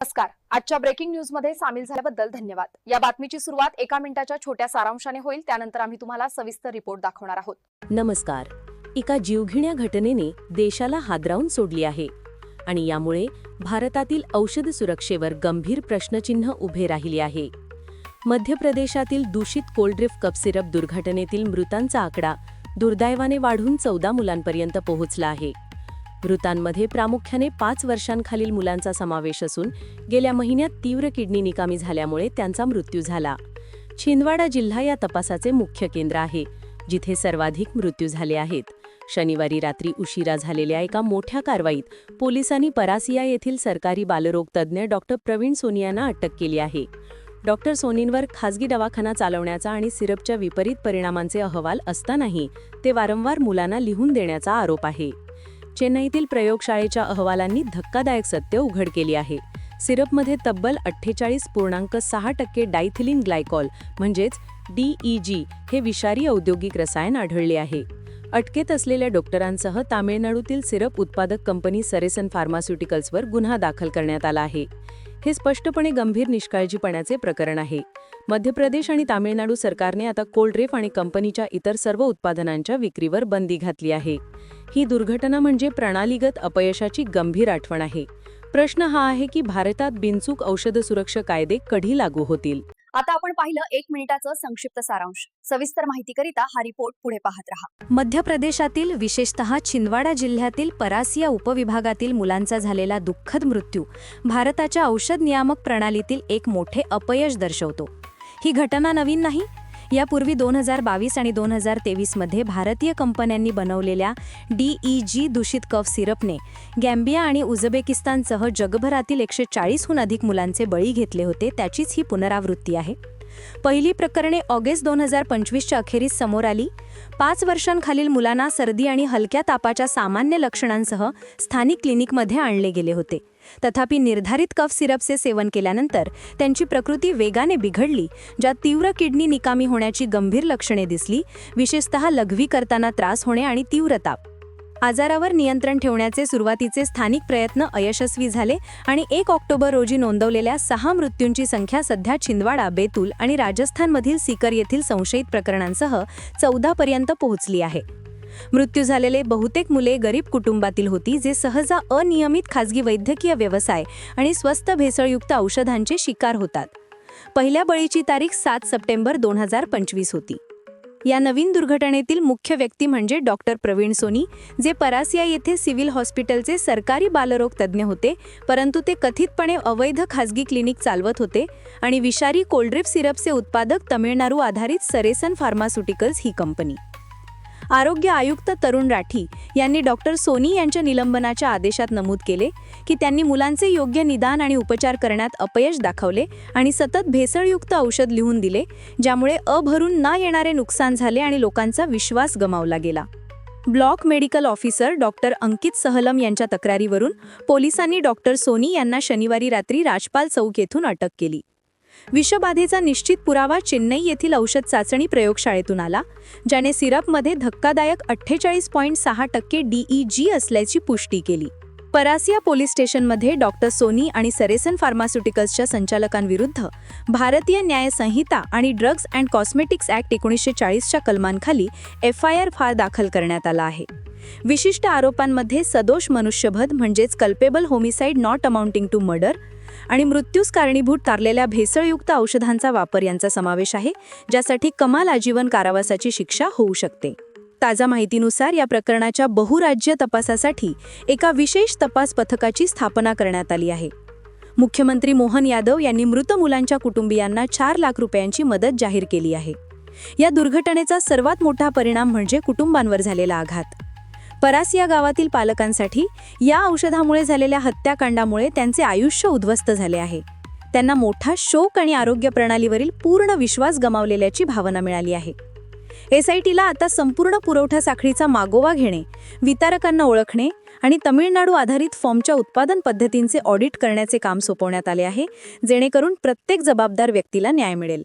नमस्कार. आजच्या ब्रेकिंग न्यूजमध्ये सामील झाल्याबद्दल धन्यवाद. या बातमीची सुरुवात एका मिनिटाच्या छोट्या सारांशाने होईल. त्यानंतर आम्ही तुम्हाला सविस्तर रिपोर्ट दाखवणार आहोत. नमस्कार. एका जीवघेण्या घटनेने देशाला हादरावून सोडली आहे आणि यामुळे भारतातील औषध सुरक्षेवर गंभीर प्रश्नचिन्ह उभे राहिले आहे. मध्य प्रदेशातील दूषित कोल्ड्रिफ कप सिरप दुर्घटनेतील मृतांचा आकडा दुर्दैवाने वाढून चौदा मुलांपर्यंत पोहोचला आहे. मृतांमध्ये प्रामुख्याने पाच वर्षांखालील मुलांचा समावेश असून गेल्या महिन्यात तीव्र किडनी निकामी झाल्यामुळे त्यांचा मृत्यू झाला. छिंदवाडा जिल्हा या तपासाचे मुख्य केंद्र आहे जिथे सर्वाधिक मृत्यू झाले आहेत. शनिवारी रात्री उशिरा झालेल्या एका मोठ्या कारवाईत पोलिसांनी परासिया येथील सरकारी बालरोग तज्ज्ञ डॉक्टर प्रवीण सोनियांना अटक केली आहे. डॉक्टर सोनींवर खासगी दवाखाना चालवण्याचा आणि सिरपच्या विपरीत परिणामांचे अहवाल असतानाही ते वारंवार मुलांना लिहून देण्याचा आरोप आहे. चेन्नईतील प्रयोगशाळेच्या अहवालांनी धक्कादायक सत्य उघड केली आहे. सिरपमध्ये तब्बल अठ्ठेचाळीस पूर्णांक सहा टक्के डायथिलिन ग्लायकॉल म्हणजेच डीईजी हे विषारी औद्योगिक रसायन आढळले आहे. अटकेत असलेल्या डॉक्टरांसह तामिळनाडूतील सिरप उत्पादक कंपनी सरेसन फार्मास्युटिकल्सवर गुन्हा दाखल करण्यात आला आहे. हे स्पष्टपणे गंभीर निष्काळजीपणाचे प्रकरण आहे. मध्य प्रदेश आणि तामिळनाडू सरकारने आता कोल्ड्रेफ आणि कंपनीच्या इतर सर्व उत्पादनांच्या विक्रीवर बंदी घातली आहे. ही दुर्घटना म्हणजे प्रणालीगत अपयशाची गंभीर आठवण आहे. प्रश्न हा आहे की भारतात बिनचूक औषध सुरक्षा कायदे कधी लागू होतील? आता आपण पाहिलं एक मिनिटाचं संक्षिप्त सारांश. सविस्तर माहितीकरिता हा रिपोर्ट पुढे पाहत राहा. मध्य प्रदेशातील विशेषतः छिंदवाडा जिल्ह्यातील परासिया उपविभागातील मुलांचा झालेला दुःखद मृत्यू भारताच्या औषध नियामक प्रणालीतील एक मोठे अपयश दर्शवतो. ही घटना नवीन नाही यापूर्वी दोन हजार बावीस आणि दोन हजार तेवीसमध्ये भारतीय कंपन्यांनी बनवलेल्या डीई जी दूषित कफ सिरपने गॅम्बिया आणि उझबेकिस्तानसह जगभरातील एकशे चाळीसहून अधिक मुलांचे बळी घेतले होते त्याचीच ही पुनरावृत्ती आहे. पहिली प्रकरणे ऑगस्ट दोन हजार पंचवीसच्या अखेरीस समोर आली. पाच वर्षांखालील मुलांना सर्दी आणि हलक्या तापाच्या सामान्य लक्षणांसह स्थानिक क्लिनिकमध्ये आणले गेले होते. तथापि निर्धारित कफ सिरपचे सेवन केल्यानंतर त्यांची प्रकृती वेगाने बिघडली ज्यात तीव्र किडनी निकामी होण्याची गंभीर लक्षणे दिसली विशेषतः लघवी करताना त्रास होणे आणि तीव्र ताप आजारावर नियंत्रण ठेवण्याचे सुरुवातीचे स्थानिक प्रयत्न अयशस्वी झाले आणि एक ऑक्टोबर रोजी नोंदवलेल्या सहा मृत्यूंची संख्या सध्या छिंदवाडा बेतूल आणि राजस्थानमधील सीकर येथील संशयित प्रकरणांसह चौदा पर्यंत पोहोचली आहे. मृत्यू झालेले बहुतेक मुले गरीब कुटुंबातील होती जे सहजा अनियमित खाजगी वैद्यकीय व्यवसाय आणि स्वस्त भेसळयुक्त औषधांचे शिकार होतात. पहिल्या बळीची तारीख सात सप्टेंबर दोन हजार पंचवीस होती. या नवीन दुर्घटनेतील मुख्य व्यक्ती म्हणजे डॉक्टर प्रवीण सोनी जे परासिया येथे सिव्हिल हॉस्पिटलचे सरकारी बालरोग तज्ज्ञ होते परंतु ते कथितपणे अवैध खाजगी क्लिनिक चालवत होते आणि विषारी कोल्ड्रिप सिरपचे उत्पादक तमिळनाडू आधारित सरेसन फार्मास्युटिकल्स ही कंपनी. आरोग्य आयुक्त तरुण राठी यांनी डॉक्टर सोनी यांच्या निलंबनाच्या आदेशात नमूद केले की त्यांनी मुलांचे योग्य निदान आणि उपचार करण्यात अपयश दाखवले आणि सतत भेसळयुक्त औषध लिहून दिले ज्यामुळे अभरून न येणारे नुकसान झाले आणि लोकांचा विश्वास गमावला गेला. Block medical officer doctor Ankit Sahlam यांच्या तक्रारीवरून पोलिसांनी डॉक्टर सोनी यांना शनिवारी रात्री राजपाल चौक येथून अटक केली. विषबाधेचा निश्चित पुरावा चेन्नई येथील औषध चाचणी प्रयोगशाळेतून आला ज्याने सिरपमध्ये धक्कादायक अठ्ठेचाळीस पॉईंट सहा टक्के डीई जी असल्याची पुष्टी केली. परासिया पोलीस स्टेशनमध्ये डॉक्टर सोनी आणि सरेसन फार्मास्युटिकल्सच्या संचालकांविरुद्ध भारतीय न्याय संहिता आणि ड्रग्ज अँड कॉस्मेटिक्स ॲक्ट एकोणीसशे चाळीसच्या कलमांखाली एफ आय आर फार दाखल करण्यात आला आहे. विशिष्ट आरोपांमध्ये सदोष मनुष्यभद म्हणजेच culpable homicide not amounting to murder आणि मृत्यूस कारणीभूत तारलेल्या भेसळयुक्त औषधांचा वापर यांचा समावेश आहे ज्यासाठी कमाल आजीवन कारावासाची शिक्षा होऊ शकते. ताजा माहितीनुसार या प्रकरणाच्या बहुराज्य तपासासाठी एका विशेष तपास पथकाची स्थापना करण्यात आली आहे. मुख्यमंत्री मोहन यादव यांनी मृत मुलांच्या कुटुंबियांना चार लाख रुपयांची मदत जाहीर केली आहे. या दुर्घटनेचा सर्वात मोठा परिणाम म्हणजे कुटुंबांवर झालेला आघात. परास या गावातील पालकांसाठी या औषधामुळे झालेल्या हत्याकांडामुळे त्यांचे आयुष्य उद्ध्वस्त झाले आहे. त्यांना मोठा शोक आणि आरोग्य प्रणालीवरील पूर्ण विश्वास गमावलेल्याची भावना मिळाली आहे. एस आय टीला आता संपूर्ण पुरवठा साखळीचा मागोवा घेणे वितरकांना ओळखणे आणि तमिळनाडू आधारित फॉर्मच्या उत्पादन पद्धतींचे ऑडिट करण्याचे काम सोपवण्यात आले आहे जेणेकरून प्रत्येक जबाबदार व्यक्तीला न्याय मिळेल.